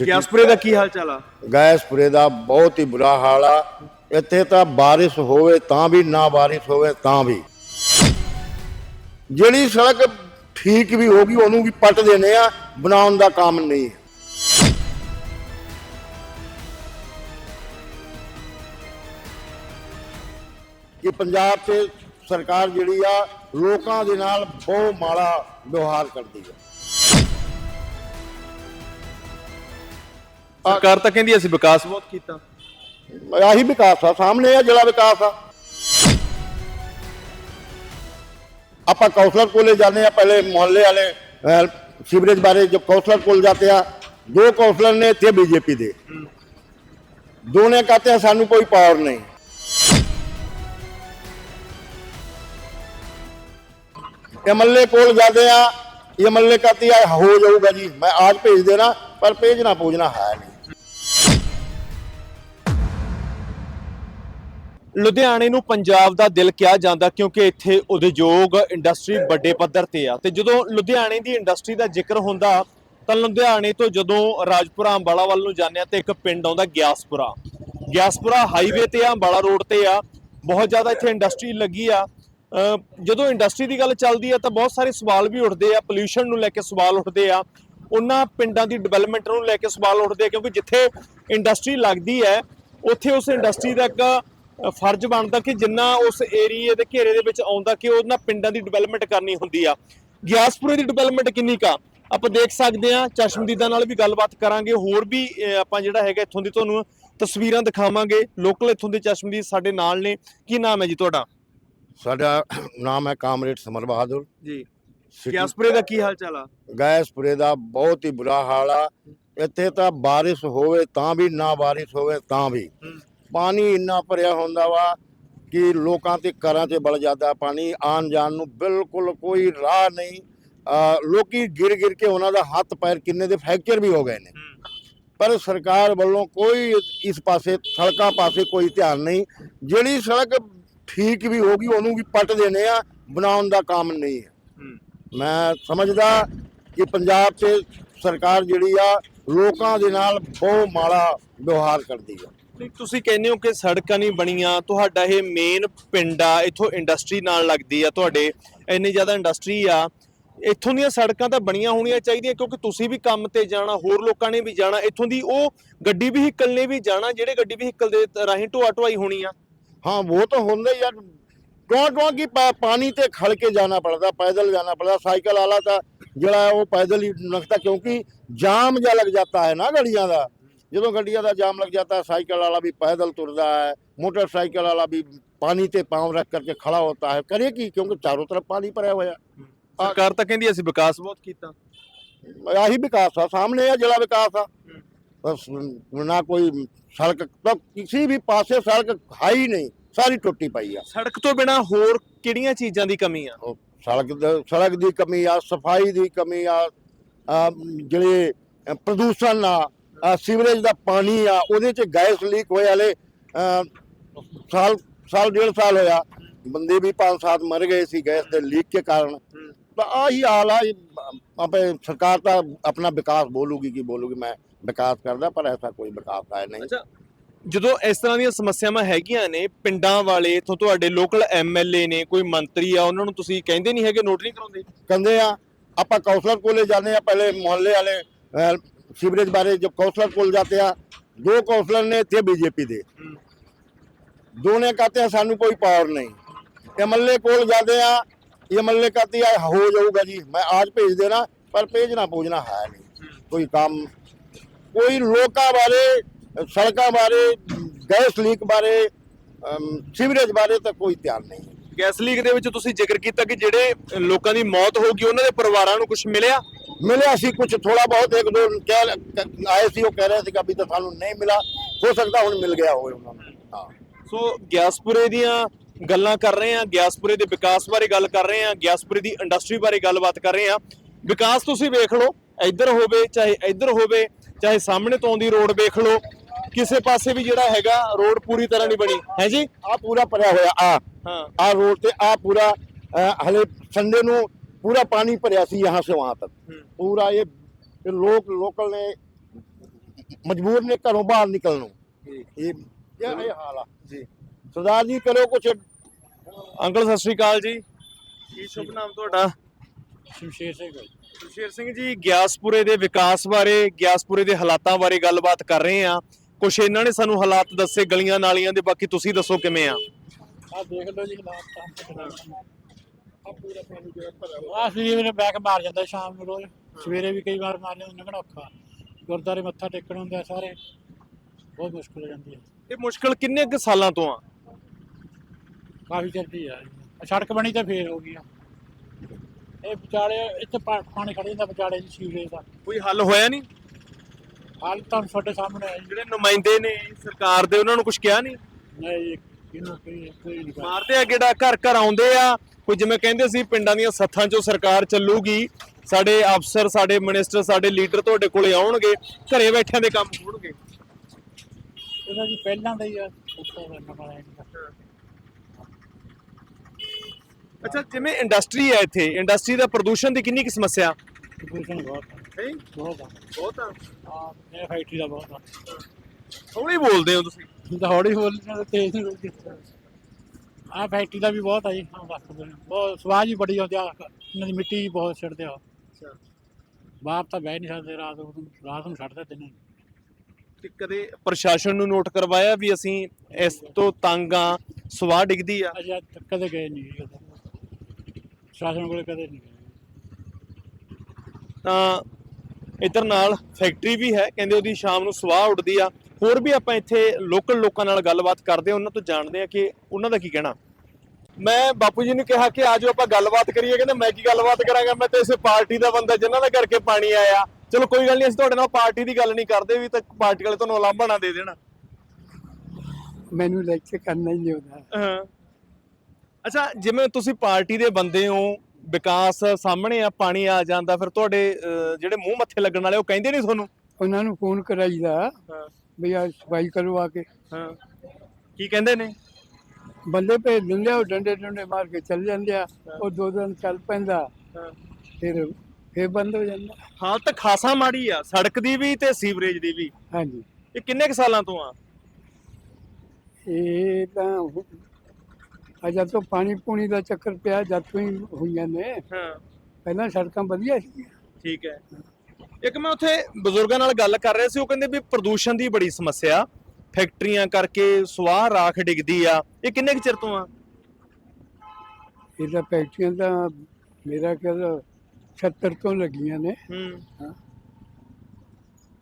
ਗਿਆਸਪੁਰੇ ਦਾ ਕੀ ਹਾਲ ਚਾਲ ਆ? ਗੈਸਪੁਰੇ ਦਾ ਬਹੁਤ ਹੀ ਬੁਰਾ ਹਾਲ ਆ। ਇੱਥੇ ਤਾਂ ਬਾਰਿਸ਼ ਹੋਵੇ ਤਾਂ ਵੀ ਨਾ ਬਾਰਿਸ਼ ਹੋਵੇ ਤਾਂ ਵੀ। ਜਿਹੜੀ ਸੜਕ ਠੀਕ ਵੀ ਹੋਗੀ ਉਹਨੂੰ ਵੀ ਪੱਟ ਦੇਣੇ ਆ ਬਣਾਉਣ ਦਾ ਕੰਮ ਨਹੀਂ। ਹੈ ਕਿ ਪੰਜਾਬ 'ਚ ਸਰਕਾਰ ਜਿਹੜੀ ਆ ਲੋਕਾਂ ਦੇ ਨਾਲ ਬਹੁਤ ਮਾੜਾ ਵਿਵਹਾਰ ਕਰਦੀ ਹੈ ਸਰਕਾਰ ਤਾਂ ਕਹਿੰਦੀ ਅਸੀਂ ਵਿਕਾਸ ਬਹੁਤ ਕੀਤਾ ਆਹੀ ਵਿਕਾਸ ਆ ਸਾਹਮਣੇ ਆ ਜਿਹੜਾ ਵਿਕਾਸ ਆ ਆਪਾਂ ਕੌਂਸਲਰ ਕੋਲੇ ਜਾਂਦੇ ਆ ਪਹਿਲੇ ਮੁਹੱਲੇ ਵਾਲੇ ਅਹ, ਸੀਵਰੇਜ ਬਾਰੇ ਜੋ ਕੌਂਸਲਰ ਕੋਲ ਜਾਂਦੇ ਆ ਦੋ ਕੌਂਸਲਰ ਨੇ ਇੱਥੇ ਬੀਜੇਪੀ ਦੇ ਦੋ ਨੇ ਕਹਤੇ ਆ ਸਾਨੂੰ ਕੋਈ ਪਾਵਰ ਨਹੀਂ एमएलए ਕੋਲ ਜਾਂਦੇ ਆ एमएलए कहती है हो जाऊगा जी मैं आज भेज देना पर भेजना पूजना है नहीं ਲੁਧਿਆਣੇ ਨੂੰ ਪੰਜਾਬ ਦਾ ਦਿਲ ਕਿਹਾ ਜਾਂਦਾ ਕਿਉਂਕਿ ਇੱਥੇ ਉਦਯੋਗ ਇੰਡਸਟਰੀ ਵੱਡੇ ਪੱਧਰ ਤੇ ਆ। ਤੇ ਜਦੋਂ ਲੁਧਿਆਣੇ ਦੀ ਇੰਡਸਟਰੀ ਦਾ ਜ਼ਿਕਰ ਹੁੰਦਾ, ਤਾਂ ਲੁਧਿਆਣੇ ਤੋਂ ਜਦੋਂ ਰਾਜਪੁਰਾ ਅੰਬਾਲਾ ਵੱਲ ਨੂੰ ਜਾਂਦੇ ਆ ਤੇ ਇੱਕ ਪਿੰਡ ਆਉਂਦਾ ਗਿਆਸਪੁਰਾ। ਗਿਆਸਪੁਰਾ ਹਾਈਵੇ ਤੇ ਆ, ਅੰਬਾਲਾ ਰੋਡ ਤੇ ਆ। ਬਹੁਤ ਜ਼ਿਆਦਾ ਇੱਥੇ ਇੰਡਸਟਰੀ ਲੱਗੀ ਆ। ਜਦੋਂ ਇੰਡਸਟਰੀ ਦੀ ਗੱਲ ਚੱਲਦੀ ਆ ਤਾਂ ਬਹੁਤ ਸਾਰੇ ਸਵਾਲ ਵੀ ਉੱਠਦੇ ਆ ਪੋਲਿਊਸ਼ਨ ਨੂੰ ਲੈ ਕੇ ਸਵਾਲ ਉੱਠਦੇ ਆ। ਉਹਨਾਂ ਪਿੰਡਾਂ ਦੀ ਡਿਵੈਲਪਮੈਂਟ ਨੂੰ ਲੈ ਕੇ ਸਵਾਲ ਉੱਠਦੇ ਆ ਕਿਉਂਕਿ ਜਿੱਥੇ ਇੰਡਸਟਰੀ ਲੱਗਦੀ ਹੈ, ਉੱਥੇ ਉਸ ਇੰਡਸਟਰੀ ਦਾ ਇੱਕ ਫਰਜ਼ ਬਣਦਾ ਕਿ ਜਿੰਨਾ ਉਸ ਏਰੀਏ ਦੇ ਘੇਰੇ ਦੇ ਵਿੱਚ ਆਉਂਦਾ ਕਿ ਉਹਨਾਂ ਪਿੰਡਾਂ ਦੀ ਡਿਵੈਲਪਮੈਂਟ ਕਰਨੀ ਹੁੰਦੀ ਆ। ਗਿਆਸਪੁਰੇ ਦੀ ਡਿਵੈਲਪਮੈਂਟ ਕਿੰਨੀ ਕਾ ਆਪਾਂ ਦੇਖ ਸਕਦੇ ਆ ਚਸ਼ਮਦੀਦਾਂ ਨਾਲ ਵੀ ਗੱਲਬਾਤ ਕਰਾਂਗੇ। ਹੋਰ ਵੀ ਆਪਾਂ ਜਿਹੜਾ ਹੈਗਾ ਇੱਥੋਂ ਦੀ ਤੁਹਾਨੂੰ ਤਸਵੀਰਾਂ ਦਿਖਾਵਾਂਗੇ। ਲੋਕਲ ਇੱਥੋਂ ਦੇ ਚਸ਼ਮਦੀਦ ਸਾਡੇ ਨਾਲ ਨੇ। ਕੀ ਨਾਮ ਹੈ ਜੀ ਤੁਹਾਡਾ? ਸਾਡਾ ਨਾਮ ਹੈ ਕਾਮਰੇਡ ਸਮਰ ਬਹਾਦਰ। ਜੀ। ਗਿਆਸਪੁਰੇ ਦਾ ਕੀ ਹਾਲ ਚਾਲ ਆ? ਗੈਸਪੁਰੇ ਦਾ ਬਹੁਤ ਹੀ ਬੁਰਾ ਹਾਲ ਆ। ਇੱਥੇ ਤਾਂ ਬਾਰਿਸ਼ ਹੋਵੇ ਤਾਂ ਵੀ ਨਾ ਬਾਰਿਸ਼ ਹੋਵੇ ਤਾਂ ਵੀ। ਪਾਣੀ ਇੰਨਾ ਭਰਿਆ ਹੁੰਦਾ ਵਾ ਕਿ ਲੋਕਾਂ ਤੇ ਘਰਾਂ 'ਚ ਵੜ ਜਾਂਦਾ ਪਾਣੀ ਆਉਣ ਜਾਣ ਨੂੰ ਬਿਲਕੁਲ ਕੋਈ ਰਾਹ ਨਹੀਂ। ਲੋਕੀ ਗਿਰ ਗਿਰ ਕੇ ਉਹਨਾਂ ਦਾ ਹੱਥ ਪੈਰ ਕਿੰਨੇ ਦੇ ਫ੍ਰੈਕਚਰ ਵੀ ਹੋ ਗਏ ਨੇ। ਪਰ ਸਰਕਾਰ ਵੱਲੋਂ ਕੋਈ ਇਸ ਪਾਸੇ ਸੜਕਾਂ ਪਾਸੇ ਕੋਈ ਧਿਆਨ ਨਹੀਂ। ਜਿਹੜੀ ਸੜਕ ਠੀਕ ਵੀ ਹੋਗੀ ਉਹਨੂੰ ਵੀ ਪੱਟ ਦੇਣੇ ਆ ਬਣਾਉਣ ਦਾ ਕੰਮ ਨਹੀਂ ਹੈ। ਮੈਂ ਸਮਝਦਾ ਕਿ ਪੰਜਾਬ 'ਚ ਸਰਕਾਰ ਜਿਹੜੀ ਆ ਲੋਕਾਂ ਦੇ ਨਾਲ ਬਹੁਤ ਮਾੜਾ ਵਿਵਹਾਰ ਕਰਦੀ ਆ। ਨਹੀਂ ਤੁਸੀਂ ਕਹਿੰਦੇ ਹੋ ਕਿ ਸੜਕਾਂ ਨਹੀਂ ਬਣੀਆਂ ਤੁਹਾਡਾ ਇਹ ਮੇਨ ਪਿੰਡ ਆ ਇੱਥੋਂ ਇੰਡਸਟਰੀ ਨਾਲ ਲੱਗਦੀ ਆ ਤੁਹਾਡੇ ਇੰਨੀ ਜ਼ਿਆਦਾ ਇੰਡਸਟਰੀ ਆ ਇੱਥੋਂ ਦੀਆਂ ਸੜਕਾਂ ਤਾਂ ਬਣੀਆਂ ਹੋਣੀਆਂ ਚਾਹੀਦੀਆਂ ਕਿਉਂਕਿ ਤੁਸੀਂ ਵੀ ਕੰਮ ਤੇ ਜਾਣਾ ਹੋਰ ਲੋਕਾਂ ਨੇ ਵੀ ਜਾਣਾ ਇੱਥੋਂ ਦੀ ਉਹ ਗੱਡੀ ਵਹੀਕਲ ਨੇ ਵੀ ਜਾਣਾ ਜਿਹੜੇ ਗੱਡੀ ਵਹੀਕਲ ਦੇ ਰਾਹੀਂ ਢੋਆ ਢੁਆਈ ਹੋਣੀ ਆ हाँ वो तो होंगे यार टों टों की पा, पानी ते खड़ के जाना पड़ता पैदल जाना पड़ता साइकिल वाला था जड़ा है वो पैदल ही लगता क्योंकि जाम जा लग जाता है ना गड्डियां का ਜਦੋਂ ਗੱਡੀਆਂ ਦਾ ਜਾਮ ਲੱਗ ਜਾਂਦਾ ਸਾਈकिल ਵਾਲਾ ਵੀ ਪੈਦਲ ਤੁਰਦਾ ਹੈ मोटरसाइकिल वाला भी ਪਾਣੀ ਤੇ ਪਾਉਂ ਰੱਖ ਕਰਕੇ ਖੜਾ ਹੁੰਦਾ ਹੈ। ਕਰੇ ਕੀ? ਕਿਉਂਕਿ ਚਾਰੋਂ ਤਰਫ ਪਾਣੀ ਭਰਿਆ ਹੋਇਆ। ਸਰਕਾਰ ਤਾਂ ਕਹਿੰਦੀ ਅਸੀਂ ਵਿਕਾਸ ਬਹੁਤ ਕੀਤਾ। ਆਹੀ ਵਿਕਾਸ ਆ ਸਾਹਮਣੇ ਆ ਜਿਹੜਾ ਵਿਕਾਸ ਆ। ਬਸ ਨਾ ਕੋਈ ਸੜਕ ਤਾਂ ਕਿਸੇ ਵੀ ਪਾਸੇ ਸੜਕ ਹੈ ਨਹੀਂ ਸਾਰੀ ਟੁੱਟੀ ਪਈ ਆ। ਸੜਕ ਤੋਂ ਬਿਨਾ ਹੋਰ ਕਿਹੜੀਆਂ ਚੀਜ਼ਾਂ ਦੀ ਕਮੀ ਆ? ਸੜਕ ਸੜਕ ਦੀ ਕਮੀ ਆ ਸਫ਼ਾਈ ਦੀ ਕਮੀ ਆ ਜਿਹੜੇ ਪ੍ਰਦੂਸ਼ਣ ਆ ਸੀਵਰੇਜ ਦਾ ਪਾਣੀ ਆ ਉਹਦੇ ਚ ਗੈਸ ਲੀਕ ਹੋਏ ਅ, ਸਾਲ ਸਾਲ ਡੇਢ ਸਾਲ ਹੋਇਆ। ਬੰਦੇ ਵੀ ਪੰਜ ਸੱਤ ਮਰ ਗਏ ਸੀ ਗੈਸ ਦੇ ਲੀਕ ਕੇ ਕਾਰਨ। ਤਾਂ ਆਹੀ ਹਾਲ ਆ ਆਪੇ ਸਰਕਾਰ ਤਾਂ ਆਪਣਾ ਵਿਕਾਸ ਬੋਲੂਗੀ ਕਿ ਬੋਲੂਗੀ ਮੈਂ ਵਿਕਾਸ ਕਰਦਾ ਪਰ ਐਸਾ ਕੋਈ ਵਿਕਾਸ ਹੈ ਨਹੀਂ। ਅੱਛਾ ਜਦੋਂ ਇਸ ਤਰ੍ਹਾਂ ਦੀਆਂ ਸਮੱਸਿਆਵਾਂ ਹੈਗੀਆਂ ਨੇ ਪਿੰਡਾਂ ਵਾਲੇ ਇਥੋਂ ਤੁਹਾਡੇ ਲੋਕਲ ਐਮਐਲਏ ਨੇ ਕੋਈ ਮੰਤਰੀ ਆ ਉਹਨਾਂ ਨੂੰ ਤੁਸੀਂ ਕਹਿੰਦੇ ਨਹੀਂ ਹੈਗੇ ਨੋਟ ਨਹੀਂ ਕਰਾਉਂਦੇ? ਕਹਿੰਦੇ ਆ ਆਪਾਂ ਕੌਂਸਲਰ ਕੋਲੇ ਜਾਂਦੇ ਆ ਪਹਿਲੇ ਮੁਹੱਲੇ ਵਾਲੇ ਅਹ, ਸੀਵਰੇਜ ਬਾਰੇ ਜੋ ਕੌਂਸਲਰ ਕੋਲ ਜਾਂਦੇ ਆ ਦੋ ਕੌਂਸਲਰ ਨੇ ਇੱਥੇ ਬੀਜੇਪੀ ਦੇ ਦੋ ਨੇ ਕਹਤੇ ਆ ਸਾਨੂੰ ਕੋਈ ਪਾਵਰ ਨਹੀਂ एमएलए ਕੋਲ ਜਾਂਦੇ ਆ एमएलए कहती है हो जाऊगा जी मैं आज भेज देना पर भेजना पूजना है नहीं कोई काम ਕੋਈ ਲੋਕਾਂ ਬਾਰੇ ਸੜਕਾਂ ਬਾਰੇ ਗੈਸ ਲੀਕ ਬਾਰੇ ਅਮ, ਸੀਵਰੇਜ ਬਾਰੇ ਤਾਂ ਕੋਈ ਧਿਆਨ ਨਹੀਂ ਗੈਸ ਲੀਕ ਦੇ ਵਿੱਚ ਤੁਸੀਂ ਜ਼ਿਕਰ ਕੀਤਾ ਕਿ ਜਿਹੜੇ ਲੋਕਾਂ ਦੀ ਮੌਤ ਹੋ ਗਈ ਉਹਨਾਂ ਦੇ ਪਰਿਵਾਰਾਂ ਨੂੰ ਕੁਝ ਮਿਲਿਆ ਮਿਲਿਆ ਸੀ ਕੁਝ ਥੋੜਾ ਬਹੁਤ ਇੱਕ ਦੋ ਕਹਿ ਆਏ ਸੀ ਉਹ ਕਹਿ ਰਹੇ ਸੀ ਕਿ ਅਭੀ ਤਾਂ ਸਾਨੂੰ ਨਹੀਂ ਮਿਲਾ। ਹੋ ਸਕਦਾ ਹੁਣ ਮਿਲ ਗਿਆ ਹੋਵੇ ਉਹਨਾਂ ਨੂੰ। ਸੋ ਗਿਆਸਪੁਰੇ ਦੀਆਂ ਗੱਲਾਂ ਕਰ ਰਹੇ ਹਾਂ ਗਿਆਸਪੁਰੇ ਦੇ ਵਿਕਾਸ ਬਾਰੇ ਗੱਲ ਕਰ ਰਹੇ ਹਾਂ ਗਿਆਸਪੁਰੇ ਦੀ ਇੰਡਸਟਰੀ ਬਾਰੇ ਗੱਲਬਾਤ ਕਰ ਰਹੇ ਹਾਂ। ਵਿਕਾਸ ਤੁਸੀਂ ਵੇਖ ਲਓ ਇੱਧਰ ਹੋਵੇ ਚਾਹੇ ਇੱਧਰ ਹੋਵੇ ਚਾਹੇ ਸਾਹਮਣੇ ਤੋਂ ਆਉਂਦੀ ਰੋਡ ਵੇਖ ਲਓ ਕਿਸੇ ਪਾਸੇ ਵੀ ਜਿਹੜਾ ਹੈਗਾ ਰੋਡ ਪੂਰੀ ਤਰ੍ਹਾਂ ਨਹੀਂ ਬਣੀ। ਹੈ ਜੀ? ਆ ਪੂਰਾ ਭਰਿਆ ਹੋਇਆ ਆ। ਹਾਂ। ਆ ਰੋਡ ਤੇ ਆ ਪੂਰਾ ਹਲੇ ਸੰਡੇ ਨੂੰ पूरा पानी ਭਰਿਆ ਸੀ यहाँ से वहाँ तक हम्म। पूरा ये ये लोग लोकल ने ਮਜਬੂਰ ਨੇ ਘਰੋਂ ਬਾਹਰ ਨਿਕਲਣ ਨੂੰ ਜੀ ਇਹ ਇਹ ਇਹ ਹਾਲ ਆ ਜੀ ਸਰਦਾਰ ਜੀ ਕਰੋ ਕੁਛ ਅੰਕਲ ਸਤਿ ਸ਼੍ਰੀ ਅਕਾਲ ਜੀ ਕੀ ਸ਼ੁਭ ਨਾਮ ਤੁਹਾਡਾ ਸ਼ਮਸ਼ੇਰ ਸਿੰਘ ਸੁਸ਼ੀਰ ਸਿੰਘ ਜੀ ਗਿਆਸਪੁਰੇ ਦੇ ਵਿਕਾਸ ਬਾਰੇ ਗਿਆਸਪੁਰੇ ਦੇ ਹਾਲਾਤਾਂ ਬਾਰੇ ਗੱਲਬਾਤ ਕਰ ਰਹੇ ਆ ਕੁਛ ਇਹਨਾਂ ਨੇ ਸਾਨੂੰ ਹਾਲਾਤ ਦੱਸੇ ਗਲੀਆਂ ਨਾਲੀਆਂ ਦੇ ਬਾਕੀ ਤੁਸੀਂ ਦੱਸੋ ਕਿਵੇਂ ਆ ਆ ਦੇਖ ਲਓ ਜੀ ਹਾਲਾਤ ਤਾਂ ਆ ਪੂਰਾ ਪਾਣੀ ਜਿਹੜਾ ਭਰਿਆ ਆ ਸਵੇਰੇ ਮੇਰੇ ਬੈਕ ਮਾਰ ਜਾਂਦਾ ਸ਼ਾਮ ਨੂੰ ਰੋਜ਼। ਸਵੇਰੇ ਵੀ ਕਈ ਵਾਰ ਮਾਰ ਜਾਂਦਾ ਲੰਘਣਾ ਔਖਾ। ਗੁਰਦਾਰੇ ਮੱਥਾ ਟੇਕਣ ਹੁੰਦਾ ਸਾਰੇ। ਬਹੁਤ ਮੁਸ਼ਕਲ ਹੋ ਜਾਂਦੀ ਹੈ ਇਹ ਮੁਸ਼ਕਲ ਕਿੰਨੇ ਕੁ ਸਾਲਾਂ ਤੋਂ ਆ? ਕਾਫੀ ਚਿਰ ਆ। ਸੜਕ ਬਣੀ ਤਾਂ ਫੇਰ ਹੋ ਗਈ ਆ। ਇਹ ਵਿਚਾਲੇ ਇੱਥੇ ਪਾ- ਪਾਣੀ ਖੜ ਜਾਂਦਾ ਵਿਚਾਲੇ ਜੀ ਸੀਵਰੇਜ ਦਾ। ਕੋਈ ਹੱਲ ਹੋਇਆ ਨਹੀਂ? ਹਾਲ ਤਾਂ ਤੁਹਾਡੇ ਸਾਹਮਣੇ ਹੈ ਜੀ। ਜਿਹੜੇ ਨੁਮਾਇੰਦੇ ਨੇ ਸਰਕਾਰ ਦੇ ਉਹਨਾਂ ਨੂੰ ਕੁਝ ਕਿਹਾ ਨਹੀਂ? ਨਹੀਂ ਮਾਰਦੇ ਆ ਕਿਹੜਾ ਘਰ ਘਰ ਆਉਂਦੇ ਆ। ਕੋਈ ਜਿਵੇਂ ਕਹਿੰਦੇ ਸੀ ਪਿੰਡਾਂ ਦੀਆਂ ਸੱਥਾਂ 'ਚੋਂ ਸਰਕਾਰ ਚੱਲੂਗੀ। ਸਾਡੇ ਅਫਸਰ ਸਾਡੇ ਮਿਨਿਸਟਰ ਸਾਡੇ ਲੀਡਰ ਤੁਹਾਡੇ ਕੋਲੇ ਆਉਣਗੇ ਘਰੇ ਬੈਠਿਆਂ ਦੇ ਕੰਮ ਹੋਣਗੇ। ਇਹਦਾ ਜੀ ਪਹਿਲਾਂ ਦਾ ਹੀ ਆ ਉੱਪਰ ਦਾ ਨਵਾਂ। ਅੱਛਾ ਜਿਵੇਂ ਇੰਡਸਟਰੀ ਹੈ ਇੱਥੇ ਇੰਡਸਟਰੀ ਦਾ ਪ੍ਰਦੂਸ਼ਣ ਦੀ ਕਿੰਨੀ ਕੁ ਸਮੱਸਿਆ? ਪ੍ਰਦੂਸ਼ਣ ਬਹੁਤ ਹੈ? ਬਹੁਤ ਆ। ਬਹੁਤ ਆ। ਆ ਫੈਕਟਰੀ ਦਾ ਬਹੁਤ ਆ। ਹੌਲੀ ਬੋਲਦੇ ਹੋ ਤੁਸੀਂ। ਤਾਂ ਹੌਲੀ ਬੋਲਣਾ ਤੇ ਤੇਜ਼ ਨਹੀਂ ਬੋਲਦੀ ਆ ਫੈਕਟਰੀ ਦਾ ਵੀ ਬਹੁਤ ਆ ਜੀ ਹਾਂ ਨੇ ਬਹੁਤ ਸਵਾਹ ਜੀ ਬੜੀ ਆਉਂਦੀ ਆ ਇਹਨਾਂ ਦੀ ਮਿੱਟੀ ਵੀ ਬਹੁਤ ਛੱਡਦੇ ਆ। ਬਾਹਰ ਤਾਂ ਬਹਿ ਨਹੀਂ ਸਕਦੇ ਰਾਤ ਨੂੰ ਰਾਤ ਨੂੰ ਛੱਡਦੇ ਦਿਨੇ ਤੇ ਕਦੇ ਪ੍ਰਸ਼ਾਸਨ ਨੂੰ ਨੋਟ ਕਰਵਾਇਆ ਵੀ ਅਸੀਂ ਇਸ ਤੋਂ ਤੰਗ ਆ ਸਵਾਹ ਡਿੱਗਦੀ ਆ? ਅਜੇ ਕਦੇ ਗਏ ਨਹੀਂ ਜੀ ਕਦੇ। ਸ਼ਾਸਨ ਕੋਲੇ ਕਦੇ ਨਹੀਂ ਗਏ। ਤਾਂ ਇਧਰ ਨਾਲ ਫੈਕਟਰੀ ਵੀ ਹੈ ਕਹਿੰਦੇ ਉਹਦੀ ਸ਼ਾਮ ਨੂੰ ਸਵਾਹ ਉੱਡਦੀ ਆ। ਹੋਰ ਵੀ ਆਪਾਂ ਇੱਥੇ ਲੋਕਲ ਲੋਕਾਂ ਨਾਲ ਗੱਲਬਾਤ ਕਰਦੇ ਹਾਂ ਉਹਨਾਂ ਤੋਂ ਜਾਣਦੇ ਆ ਕਿ ਉਹਨਾਂ ਦਾ ਕੀ ਕਹਿਣਾ। ਮੈਂ ਬਾਪੂ ਜੀ ਨੂੰ ਕਿਹਾ ਕਿ ਆਜੋ ਆਪਾਂ ਗੱਲਬਾਤ ਕਰੀਏ। ਕਹਿੰਦੇ ਮੈਂ ਕੀ ਗੱਲਬਾਤ ਕਰਾਂਗਾ? ਮੈਂ ਤਾਂ ਇਸੇ ਪਾਰਟੀ ਦਾ ਬੰਦਾ ਜਿਨ੍ਹਾਂ ਦਾ ਕਰਕੇ ਪਾਣੀ ਆਇਆ। ਚਲੋ ਕੋਈ ਗੱਲ ਨਹੀਂ ਅਸੀਂ ਤੁਹਾਡੇ ਨਾਲ ਪਾਰਟੀ ਦੀ ਗੱਲ ਨਹੀਂ ਕਰਦੇ ਵੀ ਤਾਂ ਪਾਰਟੀ ਵਾਲੇ ਤੁਹਾਨੂੰ ਉਲਾਂਭਾ ਨਾ ਦੇ ਦੇਣ। ਮੈਨੂੰ ਲੈਕਚਰ ਕਰਨਾ ਹੀ ਨਹੀਂ ਆਉਂਦਾ। ਹਾਂ। ਅੱਛਾ ਜਿਵੇਂ ਤੁਸੀਂ ਪਾਰਟੀ ਦੇ ਬੰਦੇ ਹੋ ਵਿਕਾਸ ਸਾਹਮਣੇ ਆ ਪਾਣੀ ਆ ਜਾਂਦਾ ਫਿਰ ਤੁਹਾਡੇ ਅਹ, ਜਿਹੜੇ ਮੂੰਹ ਮੱਥੇ ਲੱਗਣ ਵਾਲੇ ਉਹ ਕਹਿੰਦੇ ਨਹੀਂ ਤੁਹਾਨੂੰ? ਉਹਨਾਂ ਨੂੰ ਫੋਨ ਕਰਾਈਦਾ। ਹਾਂ। ਵੀ ਆ ਸਫ਼ਾਈ ਕਰੋ ਆ ਕੇ। ਹਾਂ। ਕੀ ਕਹਿੰਦੇ ਨੇ? ਬੰਦੇ ਭੇਜ ਦਿੰਦੇ ਆ ਉਹ ਡੰਡੇ ਡੰਡੇ ਮਾਰ ਕੇ ਚੱਲ ਜਾਂਦੇ ਆ ਉਹ ਦੋ ਦਿਨ ਚੱਲ ਪੈਂਦਾ। ਹਾਂ। ਫਿਰ ਫਿਰ ਬੰਦ ਹੋ ਜਾਂਦਾ। ਹਾਲਤ ਖਾਸਾ ਮਾੜੀ ਆ ਸੜਕ ਦੀ ਵੀ ਤੇ ਸੀਵਰੇਜ ਦੀ ਵੀ। ਹਾਂਜੀ। ਇਹ ਕਿੰਨੇ ਕੁ ਸਾਲਾਂ ਤੋਂ ਆ? ਇਹ ਤਾਂ ਅਜਾ ਤੋਂ ਪਾਣੀ ਪੂਣੀ ਦਾ ਚੱਕਰ ਪਿਆ ਜਦ ਤੋਂ ਹੀ ਹੋਈਆਂ ਨੇ। ਹਾਂ। ਪਹਿਲਾਂ ਸੜਕਾਂ ਵਧੀਆ ਸੀ ਠੀਕ ਹੈ। ਇੱਕ ਮੈਂ ਉੱਥੇ ਬਜ਼ੁਰਗਾਂ ਨਾਲ ਗੱਲ ਕਰ ਰਿਹਾ ਸੀ ਉਹ ਕਹਿੰਦੇ ਵੀ ਪ੍ਰਦੂਸ਼ਣ ਦੀ ਬੜੀ ਸਮੱਸਿਆ ਫੈਕਟਰੀਆਂ ਕਰਕੇ ਸਵਾਹ ਰਾਖ ਡਿੱਗਦੀ ਆ। ਇਹ ਕਿੰਨੇ ਕੁ ਚਿਰ ਤੋਂ ਆ? ਇਹਦਾ ਫੈਕਟਰੀਆਂ ਤਾਂ ਮੇਰਾ ਖਿਆਲ 70 ਤੋਂ ਲੱਗੀਆਂ ਨੇ। ਹੂੰ। ਹਾਂ।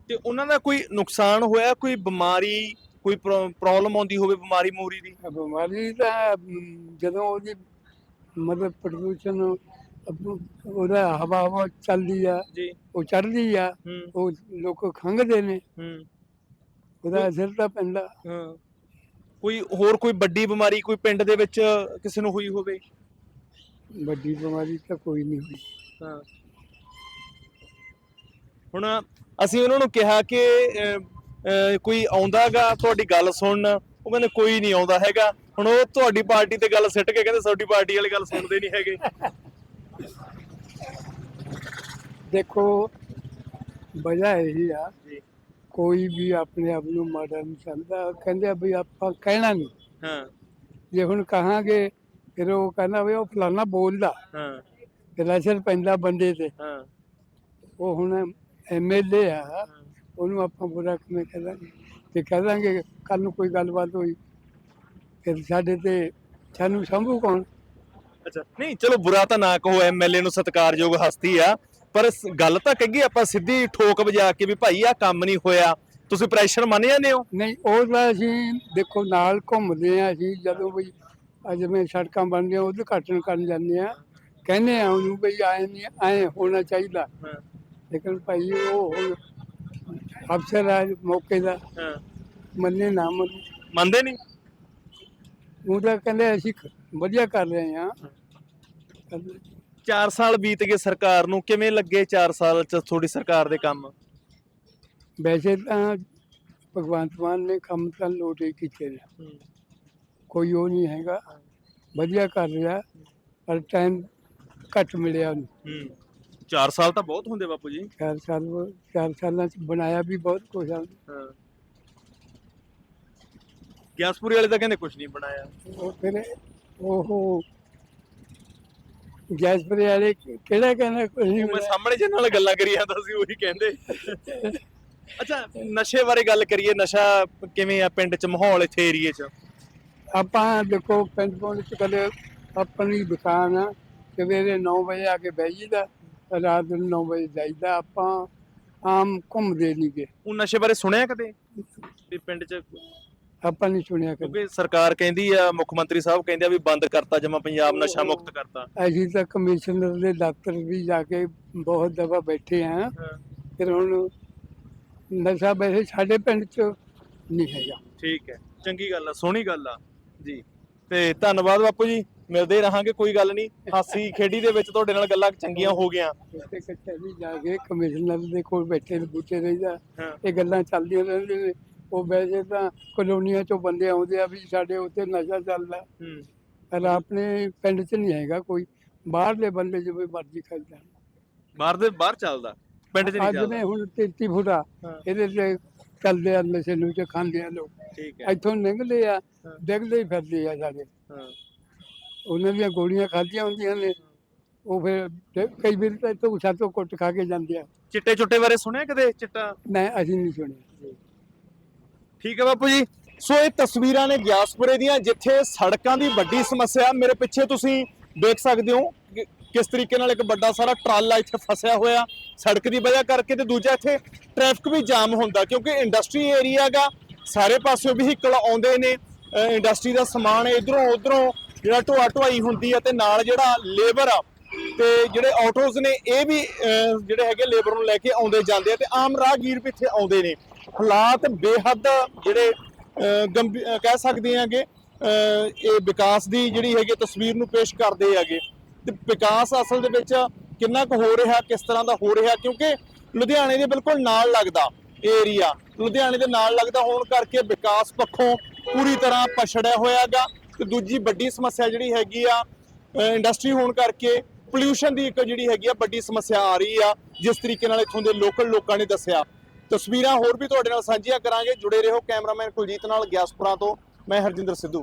ਤੇ ਉਹਨਾਂ ਦਾ ਕੋਈ ਨੁਕਸਾਨ ਹੋਇਆ ਕੋਈ ਬਿਮਾਰੀ ਕੋਈ ਪ੍ਰੋਬਲਮ ਆਉਂਦੀ ਹੋਵੇ ਬਿਮਾਰੀ ਮੂਰੀ ਦੀ? ਬਿਮਾਰੀ ਤਾਂ ਅਮ, ਜਦੋਂ ਉਹਦੀ ਮਤਲਬ ਪ੍ਰਦੂਸ਼ਣ ਉਹਦਾ ਹਵਾ ਹਵਾ ਚੱਲਦੀ ਆ ਜੀ। ਉਹ ਚੜਦੀ ਆ ਹੂੰ। ਉਹ ਲੋਕ ਖੰਘਦੇ ਨੇ। ਹੂੰ। ਉਹਦਾ ਅਸਰ ਤਾਂ ਪੈਂਦਾ। ਹਾਂ। ਕੋਈ ਹੋਰ ਕੋਈ ਵੱਡੀ ਬਿਮਾਰੀ ਕੋਈ ਪਿੰਡ ਦੇ ਵਿੱਚ ਕਿਸੇ ਨੂੰ ਹੋਈ ਹੋਵੇ? ਵੱਡੀ ਬਿਮਾਰੀ ਤਾਂ ਕੋਈ ਨਹੀਂ ਹੋਈ। ਹਾਂ। ਹੁਣ ਅਸੀਂ ਉਹਨਾਂ ਨੂੰ ਕਿਹਾ ਕਿ ਅਹ, ਅਹ, ਕੋਈ ਆਉਂਦਾਗਾ ਤੁਹਾਡੀ ਗੱਲ ਸੁਣਨ। ਉਹ ਕਹਿੰਦੇ ਕੋਈ ਨਹੀਂ ਆਉਂਦਾ ਹੈਗਾ। ਹੁਣ ਉਹ ਤੁਹਾਡੀ ਪਾਰਟੀ ਤੇ ਗੱਲ ਸਿੱਟ ਕੇ ਕਹਿੰਦੇ ਸਾਡੀ ਪਾਰਟੀ ਵਾਲੀ ਗੱਲ ਸੁਣਦੇ ਨਹੀਂ ਹੈਗੇ। ਦੇਖੋ ਵਜ੍ਹਾ ਇਹੀ ਆ। ਕੋਈ ਵੀ ਆਪਣੇ ਆਪ ਨੂੰ ਮਾੜਾ ਨਹੀਂ ਸਮਝਦਾ। ਕਹਿੰਦੇ ਆ ਵੀ ਆਪਾਂ ਕਹਿਣਾ ਨਹੀਂ। ਹਾਂ। ਜੇ ਹੁਣ ਕਹਾਂਗੇ ਫਿਰ ਉਹ ਕਹਿੰਦਾ ਵੀ ਉਹ ਫਲਾਣਾ ਬੋਲਦਾ। ਹਾਂ। ਅਸਰ ਪੈਂਦਾ ਬੰਦੇ ਤੇ। ਹਾਂ। ਉਹ ਹੁਣ ਐਮਐਲਏ ਆ। ਉਹਨੂੰ ਆਪਾਂ ਬੁਰਾ ਕਿਵੇਂ ਕਹਾਂਗੇ? ਤੇ ਕਹਾਂਗੇ ਕੱਲ ਨੂੰ ਕੋਈ ਗੱਲਬਾਤ ਹੋਈ ਫਿਰ ਸਾਡੇ ਤੇ ਸਾਨੂੰ ਸੰਭੂ ਕੌਣ? ਅੱਛਾ। ਨਹੀਂ ਚਲੋ ਬੁਰਾ ਤਾਂ ਨਾ ਕਹੋ ਐਮਐਲਏ ਨੂੰ ਸਤਿਕਾਰਯੋਗ ਹਸਤੀ ਆ। ਪਰ ਸ- ਗੱਲ ਤਾਂ ਕਹੀਏ ਆਪਾਂ ਸਿੱਧੀ ਠੋਕ ਵਜਾ ਕੇ ਵੀ ਭਾਈ ਆ ਕੰਮ ਨਹੀਂ ਹੋਇਆ। ਤੁਸੀਂ ਪ੍ਰੈਸ਼ਰ ਮੰਨ ਜਾਂਦੇ ਹੋ? ਨਹੀਂ ਉਹ ਤਾਂ ਅਸੀਂ ਦੇਖੋ ਨਾਲ ਘੁੰਮਦੇ ਆ ਅਸੀਂ ਜਦੋਂ ਵੀ ਆ ਜਿਵੇਂ ਸੜਕਾਂ ਬਣਦੀਆਂ ਉਦਘਾਟਨ ਕਰਨ ਜਾਂਦੇ ਆ। ਕਹਿੰਦੇ ਆ ਉਹਨੂੰ ਵੀ ਆਏ ਨਹੀਂ ਆਏ ਹੋਣਾ ਚਾਹੀਦਾ। ਲੇਕਿਨ ਭਾਈ ਉਹ ਹੁਣ ਅਫਸਰ ਆ ਮੌਕੇ ਦਾ। ਮੰਨੇ ਨਾ ਮੰਨੇ। ਮੰਨਦੇ ਨਹੀਂ ਉਹ ਤਾਂ ਕਹਿੰਦੇ ਅਸੀਂ ਵਧੀਆ ਕਰ ਰਹੇ ਆ 4 ਸਾਲ ਬੀਤ ਗਏ ਸਰਕਾਰ ਨੂੰ ਕਿਵੇਂ ਲੱਗੇ 4 ਸਾਲ ਚ ਤੁਹਾਡੀ ਸਰਕਾਰ ਦੇ ਕੰਮ? ਵੈਸੇ ਤਾਂ ਭਗਵੰਤ ਮਾਨ ਨੇ ਕੰਮ ਤਾਂ ਲੋਟ ਕੀਤੇ ਨੇ। ਕੋਈ ਉਹ ਨਹੀਂ ਹੈਗਾ। ਵਧੀਆ ਕਰ ਰਿਹਾ ਪਰ ਟਾਈਮ ਘੱਟ ਮਿਲਿਆ ਉਹਨੂੰ। 4 ਸਾਲ ਤਾਂ ਬਹੁਤ ਹੁੰਦੇ ਬਾਪੂ ਜੀ। ਚਾਰ ਸਾਲ ਚਾਰ ਸਾਲਾਂ ਚ ਬਣਾਇਆ ਵੀ ਬਹੁਤ ਕੁਛ ਆ। ਹਾਂ। ਗਿਆਸਪੁਰੀ ਵਾਲੇ ਤਾਂ ਕਹਿੰਦੇ ਕੁਝ ਨਹੀਂ ਬਣਾਇਆ। ਉਹ ਫਿਰ ਉਹ ਗੈਸਪਰੇ ਵਾਲੇ ਕਿਹੜਾ ਕਹਿੰਦਾ ਕੁਛ ਨਹੀਂ ਮੈਂ। ਸਾਹਮਣੇ ਜਿਹਨਾਂ ਨਾਲ ਗੱਲਾਂ ਕਰੀ ਜਾਂਦਾ ਸੀ ਉਹੀ ਕਹਿੰਦੇ। ਅੱਛਾ ਨਸ਼ੇ ਬਾਰੇ ਗੱਲ ਕਰੀਏ ਨਸ਼ਾ ਕਿਵੇਂ ਆ ਪਿੰਡ 'ਚ ਮਾਹੌਲ ਇੱਥੇ ਏਰੀਏ 'ਚ? ਆਪਾਂ ਦੇਖੋ ਪਿੰਡ ਪੁੰਡ ਚ ਕਦੇ ਆਪਣੀ ਦੁਕਾਨ ਆ ਸਵੇਰੇ 9 ਵਜੇ ਆ ਕੇ ਬਹਿ ਜੀਦਾ ਰਾਤ ਨੂੰ 9 ਵਜੇ ਜਾਈਦਾ ਆਪਾਂ ਆਮ ਘੁੰਮਦੇ ਨਹੀਂ ਗਏ ਉਹ ਨਸ਼ੇ ਬਾਰੇ ਸੁਣਿਆ ਕਦੇ? ਵੀ ਪਿੰਡ 'ਚ ਆਪਾਂ ਨਹੀਂ ਸੁਣਿਆ ਕਦੇ। ਕਿਉਂਕਿ ਸਰਕਾਰ ਕਹਿੰਦੀ ਆ ਮੁੱਖ ਮੰਤਰੀ ਸਾਹਿਬ ਕਹਿੰਦੇ ਆ ਵੀ ਬੰਦ ਕਰਤਾ ਜਮਾ ਪੰਜਾਬ ਨਸ਼ਾ ਮੁਕਤ ਕਰਤਾ। ਅਸੀਂ ਤਾਂ ਕਮਿਸ਼ਨਰ ਦੇ ਦਫ਼ਤਰ ਵੀ ਜਾ ਕੇ ਬਹੁਤ ਦਫਾ ਬੈਠੇ ਆ। ਫਿਰ ਹੁਣ ਨਸ਼ਾ ਵੈਸੇ ਸਾਡੇ ਪਿੰਡ ਚ ਨਹੀਂ ਹੈਗਾ। ਠੀਕ ਹੈ ਚੰਗੀ ਗੱਲ ਆ ਸੋਹਣੀ ਗੱਲ ਆ। ਜੀ ਤੇ ਧੰਨਵਾਦ ਬਾਪੂ ਜੀ ਮਿਲਦੇ ਰਹਾਂਗੇ ਕੋਈ ਗੱਲ ਨਹੀਂ। ਹਾਸੀ ਖੇਡੀ ਦੇ ਵਿੱਚ ਤੁਹਾਡੇ ਨਾਲ ਗੱਲਾਂ ਚੰਗੀਆਂ ਹੋ ਗਈਆਂ। ਉੱਥੇ ਕਚਹਿਰੀ ਜਾ ਕੇ ਕਮਿਸ਼ਨਰ ਦੇ ਕੋਲ ਬੈਠੇ ਬੁੱਟੇ ਰਹੀਦਾ। ਇਹ ਗੱਲਾਂ ਚੱਲਦੀਆਂ ਰਹਿੰਦੀਆਂ ਨੇ। ਉਹ ਵੈਸੇ ਤਾਂ ਕਲੋਨੀਆਂ ਚੋਂ ਬੰਦੇ ਆਉਂਦੇ ਆ ਵੀ ਸਾਡੇ ਉੱਤੇ ਨਸ਼ਾ ਚੱਲਦਾ ਹੂੰ। ਪਰ ਆਪਣੇ ਪਿੰਡ 'ਚ ਨਹੀਂ ਹੈਗਾ ਕੋਈ। ਬਾਹਰਲੇ ਬੰਦੇ ਜਿਵੇਂ ਮਰਜ਼ੀ ਖਾਈ ਜਾਣ। ਬਾਹਰ ਦੇ ਬਾਹਰ ਚੱਲਦਾ? ਪਿੰਡ 'ਚ ਨਹੀਂ ਅੱਜ ਚੱਲਦਾ? ਨੇ ਹੁਣ 33 ਫੁੱਟਾ ਹਾਂ। ਇਹਦੇ ਤੇ ਚੱਲਦੇ ਆ ਨਸ਼ੇ ਨੂੰ ਚ ਖਾਂਦੇ ਆ ਲੋਕ। ਠੀਕ ਹੈ। ਇੱਥੋਂ ਨਿਕਲਦੇ ਆ ਹਾਂ। ਡਿੱਗਦੇ ਹੀ ਫਿਰਦੇ ਆ ਸਾਡੇ। ਹਾਂ। ਉਹਨਾਂ ਦੀਆਂ ਗੋਲੀਆਂ ਖਾਧੀਆਂ ਹੁੰਦੀਆਂ ਨੇ। ਉਹ ਫਿਰ ਕਈ ਵਾਰ ਤਾਂ ਇੱਥੋਂ ਸਾਤੋਂ ਕੁੱਟ ਖਾ ਕੇ ਜਾਂਦੇ ਆ। ਚਿੱਟੇ ਚੁੱਟੇ ਬਾਰੇ ਸੁਣਿਆ ਕਦੇ? ਚਿੱਟਾ? ਮੈਂ ਅਸੀਂ ਨਹੀਂ ਸੁਣਿਆ। ਠੀਕ ਹੈ ਬਾਪੂ ਜੀ। ਸੋ ਇਹ ਤਸਵੀਰਾਂ ਨੇ ਗਿਆਸਪੁਰੇ ਦੀਆਂ, ਜਿੱਥੇ ਸੜਕਾਂ ਦੀ ਵੱਡੀ ਸਮੱਸਿਆ ਮੇਰੇ ਪਿੱਛੇ ਤੁਸੀਂ ਦੇਖ ਸਕਦੇ ਹੋ ਕਿ ਕਿਸ ਤਰੀਕੇ ਨਾਲ ਇੱਕ ਵੱਡਾ ਸਾਰਾ ਟਰਾਲਾ ਇੱਥੇ ਫਸਿਆ ਹੋਇਆ। ਸੜਕ ਦੀ ਵਜ੍ਹਾ ਕਰਕੇ ਤੇ ਦੂਜਾ ਇੱਥੇ ਟ੍ਰੈਫਿਕ ਵੀ ਜਾਮ ਹੁੰਦਾ, ਕਿਉਂਕਿ ਇੰਡਸਟਰੀ ਏਰੀਆ ਗਾ ਸਾਰੇ ਪਾਸਿਓਂ ਵਹੀਕਲ ਆਉਂਦੇ ਨੇ। ਇੰਡਸਟਰੀ ਦਾ ਸਮਾਨ ਇਧਰੋਂ ਉਧਰੋਂ ਜਿਹੜਾ ਢੋਆ ਢੁਆਈ ਹੁੰਦੀ ਆ ਤੇ ਨਾਲ ਜਿਹੜਾ ਲੇਬਰ ਆ, ਤੇ ਜਿਹੜੇ ਆਟੋਜ਼ ਨੇ, ਇਹ ਵੀ ਜਿਹੜੇ ਹੈਗੇ ਲੇਬਰ ਨੂੰ ਲੈ ਕੇ ਆਉਂਦੇ ਜਾਂਦੇ ਆ ਤੇ ਆਮ ਰਾਹਗੀਰ ਵੀ ਇੱਥੇ ਆਉਂਦੇ ਨੇ। ਹਾਲਾਤ ਬੇਹੱਦ ਜਿਹੜੇ ਅਹ, ਕਹਿ ਸਕਦੇ ਆਂਗੇ ਇਹ ਵਿਕਾਸ ਦੀ ਜਿਹੜੀ ਹੈਗੀ ਤਸਵੀਰ ਨੂੰ ਪੇਸ਼ ਕਰਦੇ ਹੈਗੇ। ਤੇ ਵਿਕਾਸ ਅਸਲ ਦੇ ਵਿੱਚ ਕਿੰਨਾ ਕੁ ਹੋ ਰਿਹਾ ਕਿਸ ਤਰ੍ਹਾਂ ਦਾ ਹੋ ਰਿਹਾ ਕਿਉਂਕਿ ਲੁਧਿਆਣੇ ਦੇ ਬਿਲਕੁਲ ਨਾਲ ਲੱਗਦਾ ਏਰੀਆ। ਲੁਧਿਆਣੇ ਦੇ ਨਾਲ ਲੱਗਦਾ ਹੋਣ ਕਰਕੇ ਵਿਕਾਸ ਪੱਖੋਂ ਪੂਰੀ ਤਰ੍ਹਾਂ ਪਛੜਿਆ ਹੋਇਆਗਾ। ਤੇ ਦੂਜੀ ਵੱਡੀ ਸਮੱਸਿਆ ਜਿਹੜੀ ਹੈਗੀ ਆ ਇੰਡਸਟਰੀ ਹੋਣ ਕਰਕੇ ਪੋਲਿਊਸ਼ਨ ਦੀ ਇੱਕ ਜਿਹੜੀ ਹੈਗੀ ਆ ਵੱਡੀ ਸਮੱਸਿਆ ਆ ਰਹੀ ਆ ਜਿਸ ਤਰੀਕੇ ਨਾਲ ਇੱਥੋਂ ਦੇ ਲੋਕਲ ਲੋਕਾਂ ਨੇ ਦੱਸਿਆ। ਤਸਵੀਰਾਂ ਹੋਰ ਵੀ ਤੁਹਾਡੇ ਨਾਲ ਸਾਂਝੀਆਂ ਕਰਾਂਗੇ। ਜੁੜੇ ਰਹੋ ਕੈਮਰਾਮੈਨ ਕੁਲਜੀਤ ਨਾਲ ਗਿਆਸਪੁਰਾ ਤੋਂ। ਮੈਂ ਹਰਜਿੰਦਰ ਸਿੱਧੂ।